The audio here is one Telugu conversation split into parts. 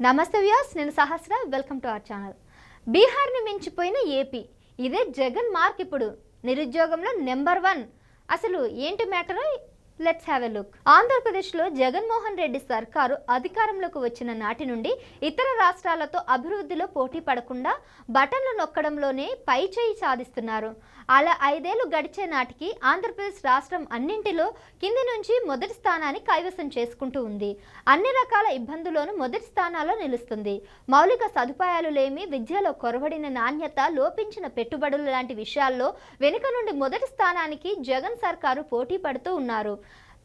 నమస్తే వ్యాస్ నేను Sahasra. Welcome to our channel. బీహార్ని మించిపోయిన ఏపీ ఇదే జగన్ మార్క్ ఇప్పుడు నిరుద్యోగంలో నెంబర్ వన్. అసలు ఏంటి matter? Let's have a look ఆంధ్రప్రదేశ్లో జగన్మోహన్ రెడ్డి సర్కారు అధికారంలోకి వచ్చిన నాటి నుండి ఇతర రాష్ట్రాలతో అభివృద్ధిలో పోటీ పడకుండా బటన్లు నొక్కడంలోనే పై చేయి సాధిస్తున్నారు అలా ఐదేళ్ళు గడిచే నాటికి ఆంధ్రప్రదేశ్ రాష్ట్రం అన్నింటిలో కింది నుంచి మొదటి స్థానాన్ని కైవసం చేసుకుంటూ ఉంది. అన్ని రకాల ఇబ్బందుల్లోనూ మొదటి స్థానాల్లో నిలుస్తుంది. మౌలిక సదుపాయాలు లేమి విద్యలో కొరవడిన నాణ్యత లోపించిన పెట్టుబడులు లాంటి విషయాల్లో వెనుక నుండి మొదటి స్థానానికి జగన్ సర్కారు పోటీ పడుతూ ఉన్నారు.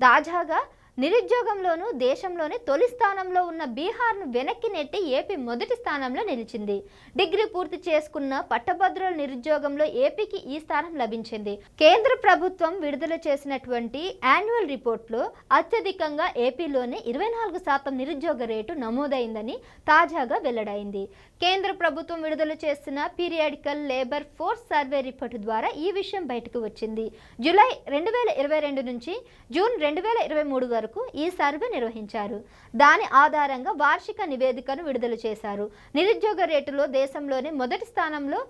తాజాగా నిరుద్యోగంలోనూ దేశంలోనే తొలి స్థానంలో ఉన్న బీహార్ను వెనక్కి నెట్టి ఏపీ మొదటి స్థానంలో నిలిచింది. డిగ్రీ పూర్తి చేసుకున్న పట్టభద్రుల నిరుద్యోగంలో ఏపీకి ఈ స్థానం లభించింది. కేంద్ర ప్రభుత్వం విడుదల చేసినటువంటి యాన్యువల్ రిపోర్ట్లో అత్యధికంగా ఏపీలోనే ఇరవై నాలుగు శాతం నిరుద్యోగ రేటు నమోదైందని తాజాగా వెల్లడైంది. కేంద్ర ప్రభుత్వం విడుదల చేసిన periodical labour force survey report ద్వారా ఈ విషయం బయటకు వచ్చింది. జూలై రెండు వేల ఇరవై రెండు నుంచి జూన్ రెండు వేల ఇరవై మూడు వరకు ఈ సర్వే నిర్వహించారు. దాని ఆధారంగా వార్షిక నివేదికను విడుదల చేశారు. నిరుద్యోగ రేటులో దేశంలోనే మొదటి స్థానంలో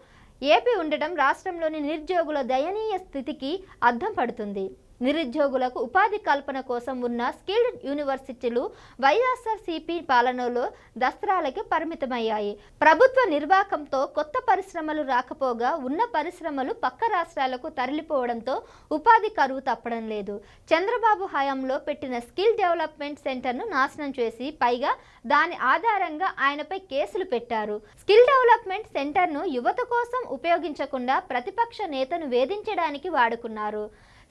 ఏపీ ఉండటం రాష్ట్రంలోని నిరుద్యోగుల దయనీయ స్థితికి అద్దం పడుతుంది. నిరుద్యోగులకు ఉపాధి కల్పన కోసం ఉన్న స్కిల్డ్ యూనివర్సిటీలు వైఎస్ఆర్సీపీ పాలనలో దస్త్రాలకి పరిమితమయ్యాయి. ప్రభుత్వ నిర్వాహకంతో కొత్త పరిశ్రమలు రాకపోగా ఉన్న పరిశ్రమలు పక్క రాష్ట్రాలకు తరలిపోవడంతో ఉపాధి కరువు తప్పడం లేదు. చంద్రబాబు హయాంలో పెట్టిన స్కిల్ డెవలప్మెంట్ సెంటర్ను నాశనం చేసి పైగా దాని ఆధారంగా ఆయనపై కేసులు పెట్టారు. స్కిల్ డెవలప్మెంట్ సెంటర్ను యువత కోసం ఉపయోగించకుండా ప్రతిపక్ష నేతను వేధించడానికి వాడుకున్నారు.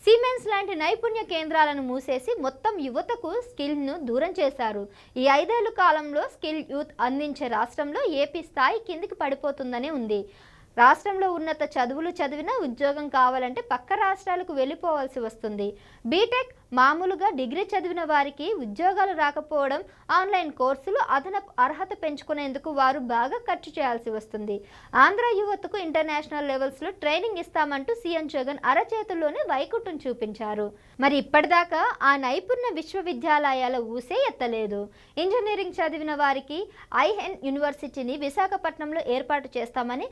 సిమెన్స్ లాంటి నైపుణ్య కేంద్రాలను మూసేసి మొత్తం యువతకు స్కిల్ను దూరం చేశారు. ఈ ఐదేళ్ళ కాలంలో స్కిల్ యూత్ అందించే రాష్ట్రంలో ఏపీ స్థాయి కిందికి పడిపోతుందనే ఉంది. రాష్ట్రంలో ఉన్నత చదువులు చదివినా ఉద్యోగం కావాలంటే పక్క రాష్ట్రాలకు వెళ్ళిపోవాల్సి వస్తుంది. బీటెక్ మామూలుగా డిగ్రీ చదివిన వారికి ఉద్యోగాలు రాకపోవడం ఆన్లైన్ కోర్సులు అదనపు అర్హత పెంచుకునేందుకు వారు బాగా ఖర్చు చేయాల్సి వస్తుంది. ఆంధ్ర యువతకు ఇంటర్నేషనల్ లెవెల్స్లో ట్రైనింగ్ ఇస్తామంటూ సీఎం జగన్ అరచేతుల్లోనే వైకుంఠం చూపించారు. మరి ఇప్పటిదాకా ఆ నైపుణ్య విశ్వవిద్యాలయాల ఊసే ఎత్తలేదు. ఇంజనీరింగ్ చదివిన వారికి ఐఎన్ యూనివర్సిటీని విశాఖపట్నంలో ఏర్పాటు చేస్తామని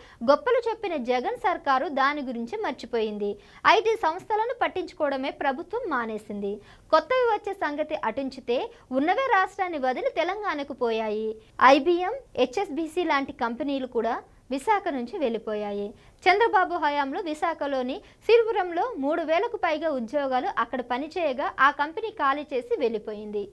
గొప్పలు చెప్పిన జగన్ సర్కారు దాని గురించి మర్చిపోయింది. ఐటీ సంస్థలను పట్టించుకోవడమే ప్రభుత్వం మానేసింది. కొత్తవి వచ్చే సంగతి అటుంచితే ఉన్నవే రాష్ట్రాన్ని వదిలి తెలంగాణకు పోయాయి. ఐబిఎం హెచ్ఎస్బిసి లాంటి కంపెనీలు కూడా విశాఖ నుంచి వెళ్ళిపోయాయి. చంద్రబాబు హయాంలో విశాఖలోని సిరిపురంలో మూడు వేలకు పైగా ఉద్యోగాలు అక్కడ పనిచేయగా ఆ కంపెనీ ఖాళీ చేసి వెళ్ళిపోయింది.